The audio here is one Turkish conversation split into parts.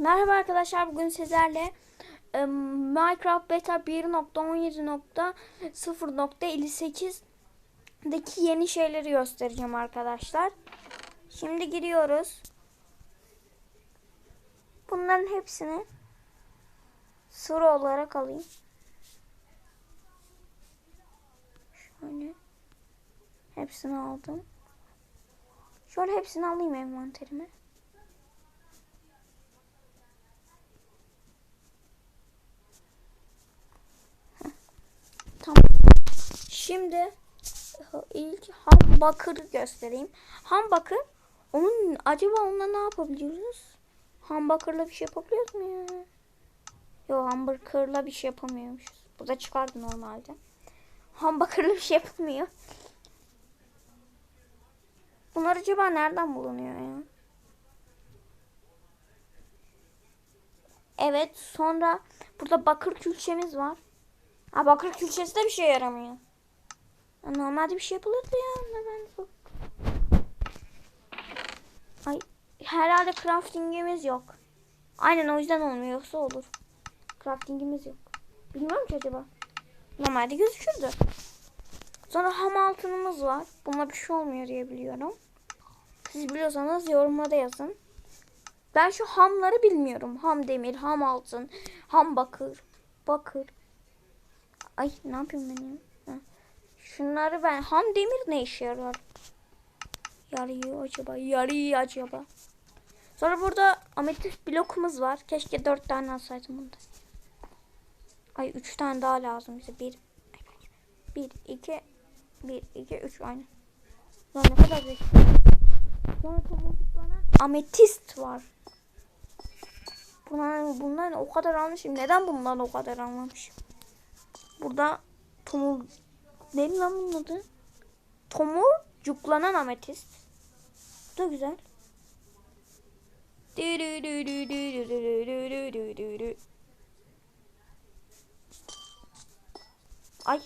Merhaba arkadaşlar bugün sizlerle e, Minecraft Beta 1.17.0.58'deki yeni şeyleri göstereceğim arkadaşlar. Şimdi giriyoruz. Bunların hepsini sıra olarak alayım. Şöyle. Hepsini aldım. Şöyle hepsini alayım envanterime. Tamam. Şimdi ilk ham bakırı göstereyim. Ham bakır onun acaba onunla ne yapabiliyoruz? Ham bakırla bir şey yapabiliyoruz mu ya? Yok ham bakırla bir şey yapamıyormuşuz. Bu da çıkardı normalde. Ham bakırla bir şey yapılmıyor. Bunlar acaba nereden bulunuyor ya? Evet sonra burada bakır külçemiz var. Ha bakır külçesi de bir şey yaramıyor. Normalde bir şey yapılırdı ya. Ben bak. Ay herhalde craftingimiz yok. Aynen o yüzden olmuyor. Yoksa olur. Craftingimiz yok. Bilmiyorum ki acaba. Normalde gözükürdü. Sonra ham altınımız var. Buna bir şey olmuyor diye biliyorum. Siz biliyorsanız yorumlarda yazın. Ben şu hamları bilmiyorum. Ham demir, ham altın, ham bakır, bakır. Ay ne yapayım ben ya? Şunları ben ham demir ne işe yarar? Yarıyor acaba? Yarıyor acaba? Sonra burada ametist blokumuz var. Keşke dört tane alsaydım bunda. Ay üç tane daha lazım bize. Bir, bir, iki, bir, iki, üç aynı. Lan ne kadar zeki. Sonra tomurcuk bana ametist var. Bunlar, bunlar o kadar almışım. Neden bundan o kadar almamışım? Burada tomur... Ne lan bunun adı? Tomurcuklanan ametist. Bu da güzel. Ay.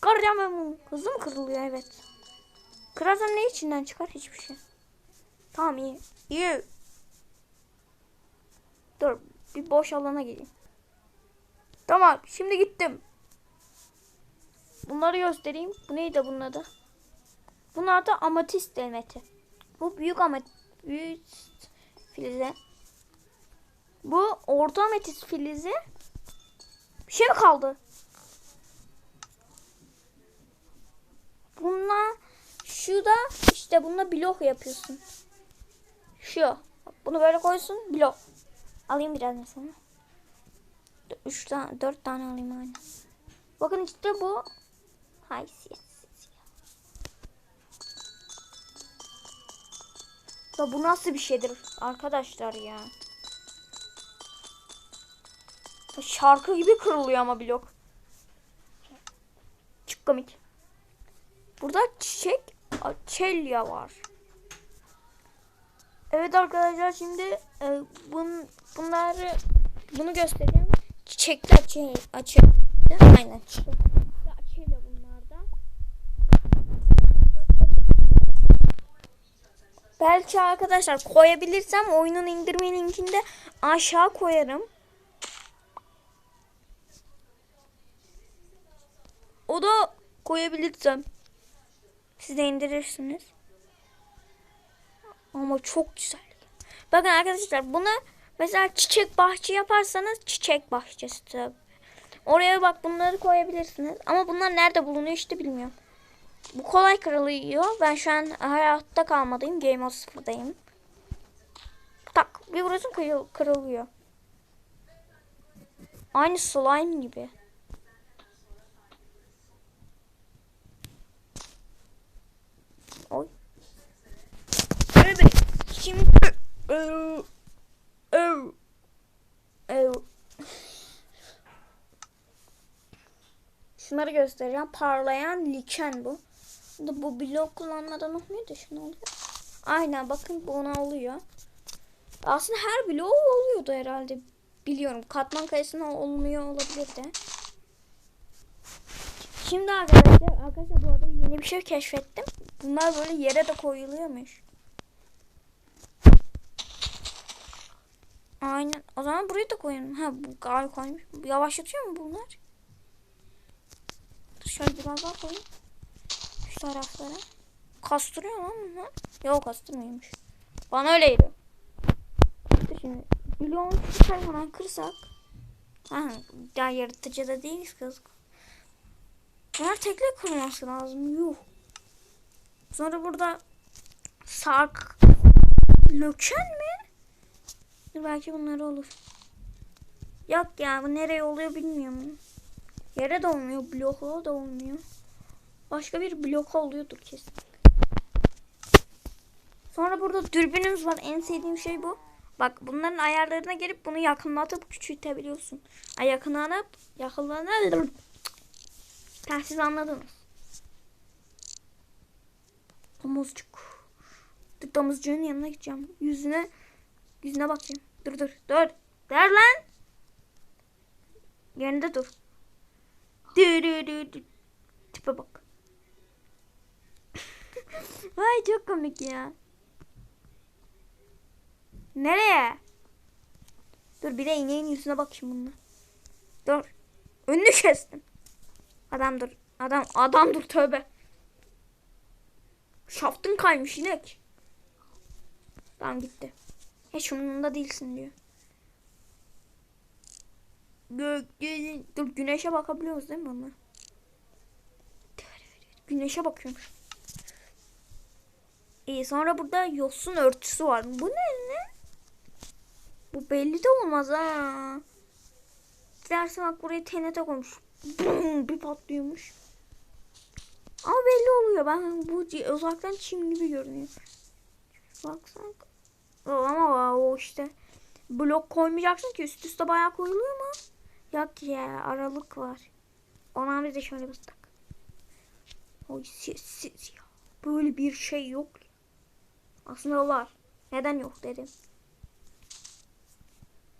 Kıracağım ben bunu. Hızlı mı kırılıyor? Evet. Kırarsam ne içinden çıkar? Hiçbir şey. Tamam iyi. İyi. Dur. Bir boş alana geleyim. Tamam. Şimdi gittim. Bunları göstereyim. Bu neydi bunun adı? Bunlar da amatist demeti. Bu büyük ametist büyük filize. Bu orta ametist filizi. Bir şey mi kaldı? Bununla şu da işte bununla blok yapıyorsun. Şu. Bunu böyle koysun blok. Alayım biraz mesela. Üç tane, dört tane alayım aynı. Bakın işte bu haysiyetsiz ya. Ya bu nasıl bir şeydir arkadaşlar ya. Şarkı gibi kırılıyor ama blok. Çok komik. Burada çiçek açelya var. Evet arkadaşlar şimdi e, bun, bunları bunu göstereyim. Çiçekli açelya. açelya. Aynen çiçekli açelya bunlar da. Belki arkadaşlar koyabilirsem oyunun indirme linkini de aşağı koyarım. O da koyabilirsem. Siz de indirirsiniz. Ama çok güzel. Bakın arkadaşlar bunu mesela çiçek bahçe yaparsanız çiçek bahçesi tabii. Oraya bak bunları koyabilirsiniz. Ama bunlar nerede bulunuyor işte bilmiyorum. Bu kolay kırılıyor. Ben şu an hayatta kalmadayım. Game of sıfırdayım. Tak bir kırıl- kırılıyor. Aynı slime gibi. Oy. Evet. Şimdi Ev. Ev. Ev. Şunları göstereceğim. Parlayan liken bu. Bu, bu blok kullanmadan olmuyor da şunu oluyor. Aynen bakın buna oluyor. Aslında her bloğu oluyordu herhalde. Biliyorum. Katman kayısına olmuyor olabilir de. Şimdi arkadaşlar, arkadaşlar bu arada yeni bir şey keşfettim. Bunlar böyle yere de koyuluyormuş. Aynen. O zaman burayı da koyalım. Ha bu galiba koymuş. Yavaşlatıyor mu bunlar? Şöyle biraz daha koyayım. Taraflara. Kastırıyor lan bunlar. Yok kastırmıyormuş. Bana öyle geliyor. Dur şimdi. Bloğun şu tarafından kırsak. Ha, daha yaratıcı da değiliz kız. Bunlar tekle kurması lazım. Yuh. Sonra burada sark löken mi? Dur belki bunlar olur. Yok ya bu nereye oluyor bilmiyorum. Yere de olmuyor, blokla da olmuyor. Başka bir blok oluyordur kesin. Sonra burada dürbünümüz var. En sevdiğim şey bu. Bak bunların ayarlarına gelip bunu yakınlatıp küçültebiliyorsun. Ay yakınlanıp yakınlanıp Ha, anladınız. Domuzcuk. Dur domuzcuğun yanına gideceğim. Yüzüne yüzüne bakayım. Dur dur dur. Dur lan. Yerinde. Dur dur dur. dur. Tipe bak. Ay çok komik ya. Nereye? Dur bir de ineğin yüzüne bakayım bununla. Dur. Önünü kestim. Adam dur. Adam adam dur tövbe. Şaftın kaymış inek. Tamam gitti. Hiç umurumda değilsin diyor. Gö- dur güneşe bakabiliyoruz değil mi onu? Güneşe bakıyormuş. İyi sonra burada yosun örtüsü var. Bu ne ne? Bu belli de olmaz ha. Dersin bak buraya TNT koymuş. Bum, bir patlıyormuş. Ama belli oluyor. Ben bu uzaktan çim gibi görünüyor. Baksak. Ama o işte. Blok koymayacaksın ki üst üste bayağı koyuluyor mu? Yok ya aralık var. Ona bir de şöyle bastık. Oy sessiz ya. Böyle bir şey yok. Aslında var. Neden yok dedim.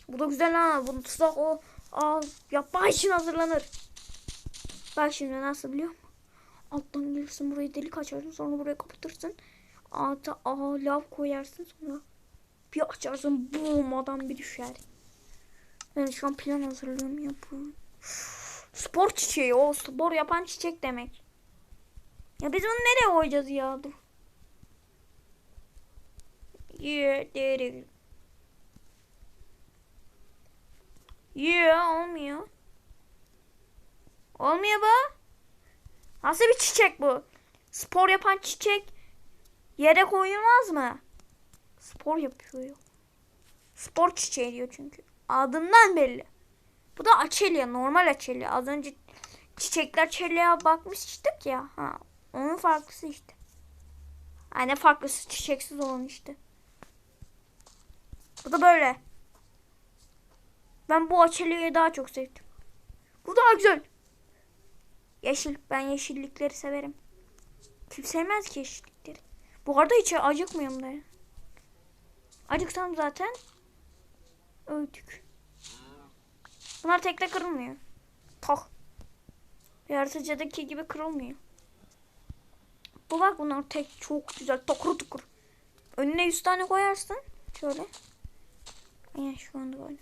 Bu da güzel ha. Bunu tutsak o aa, yapma için hazırlanır. Bak şimdi nasıl biliyor musun? Alttan gelirsin burayı delik açarsın sonra buraya kapatırsın. Alta aa, lav koyarsın sonra bir açarsın boom adam bir düşer. Ben şu an plan hazırlıyorum ya bu. Spor çiçeği o spor yapan çiçek demek. Ya biz onu nereye koyacağız ya? Dur. Yeah, derim. Yeah, olmuyor. Olmuyor bu. Nasıl bir çiçek bu? Spor yapan çiçek yere koyulmaz mı? Spor yapıyor. Spor çiçeği diyor çünkü. Adından belli. Bu da açelya, normal açelya. Az önce çiçekler çelyeye bakmıştık ya. Ha, onun farklısı işte. Aynen farklısı çiçeksiz olan işte. Bu da böyle. Ben bu açelyayı daha çok sevdim. Bu daha güzel. Yeşil. Ben yeşillikleri severim. Kim sevmez ki yeşillikleri? Bu arada hiç acıkmıyorum da. Acıksam zaten öldük. Bunlar tekte kırılmıyor. Tak. Yaratıcıdaki gibi kırılmıyor. Bu bak bunlar tek çok güzel takır tukur. Önüne 100 tane koyarsın. Şöyle. Aynen şu anda böyle.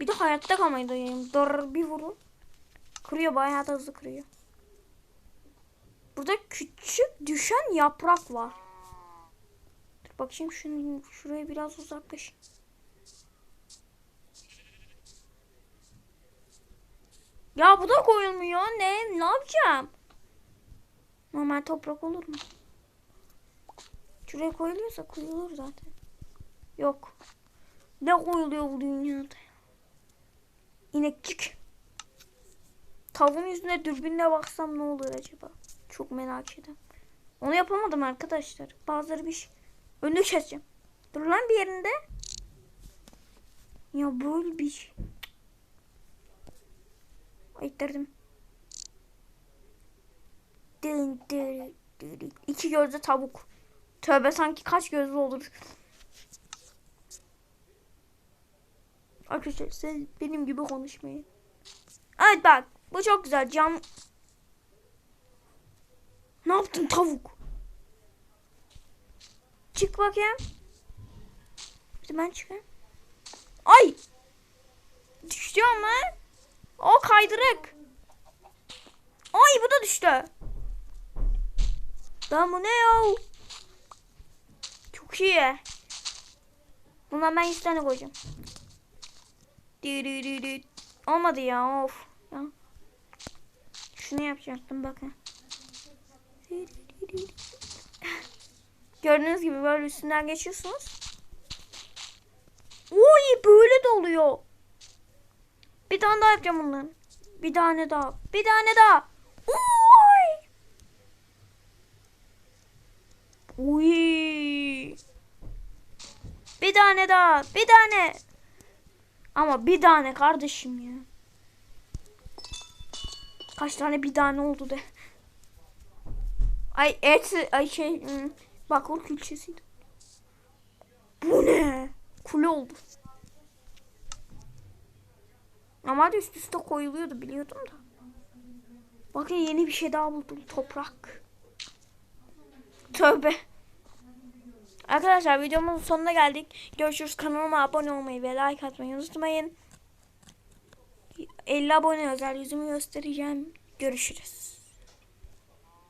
Bir de hayatta kalmayı dayayım. Dur bir vurun. Kırıyor bayağı da hızlı kırıyor. Burada küçük düşen yaprak var. Dur bakayım şunu şuraya biraz uzaklaş. Ya bu da koyulmuyor. Ne? Ne yapacağım? Normal toprak olur mu? Şuraya koyuluyorsa koyulur zaten. Yok. Ne koyuluyor bu dünyada? İnekçik. Tavuğun yüzüne dürbünle baksam ne olur acaba? Çok merak ediyorum. Onu yapamadım arkadaşlar. Bazıları bir şey. Önünü keseceğim. Dur lan bir yerinde. Ya böyle bir şey. Ay. Dın dın dın. İki gözlü tavuk. Tövbe sanki kaç gözlü olur. Arkadaşlar siz benim gibi konuşmayın. Evet bak bu çok güzel cam. Ne yaptın tavuk? Çık bakayım. Bir ben çıkayım. Ay. Düştü ama. O kaydırık. Ay bu da düştü. Lan bu ne ya? Çok iyi. Bundan ben 100 tane koyacağım. Olmadı ya of. Ya. Şunu yapacaktım bakın. Dü dü dü dü. Gördüğünüz gibi böyle üstünden geçiyorsunuz. Oy böyle de oluyor. Bir tane daha yapacağım bundan. Bir tane daha. Bir tane daha. Oy. Oy. Bir tane daha. Bir tane. Ama bir tane kardeşim ya. Kaç tane bir tane oldu de. Ay et ay şey hmm, bakır külçesiydi. Bu ne? Kule oldu. Normalde üst üste koyuluyordu biliyordum da. Bakın yeni bir şey daha buldum. Toprak. Tövbe. Arkadaşlar videomuzun sonuna geldik. Görüşürüz. Kanalıma abone olmayı ve like atmayı unutmayın. 50 abone özel yüzümü göstereceğim. Görüşürüz.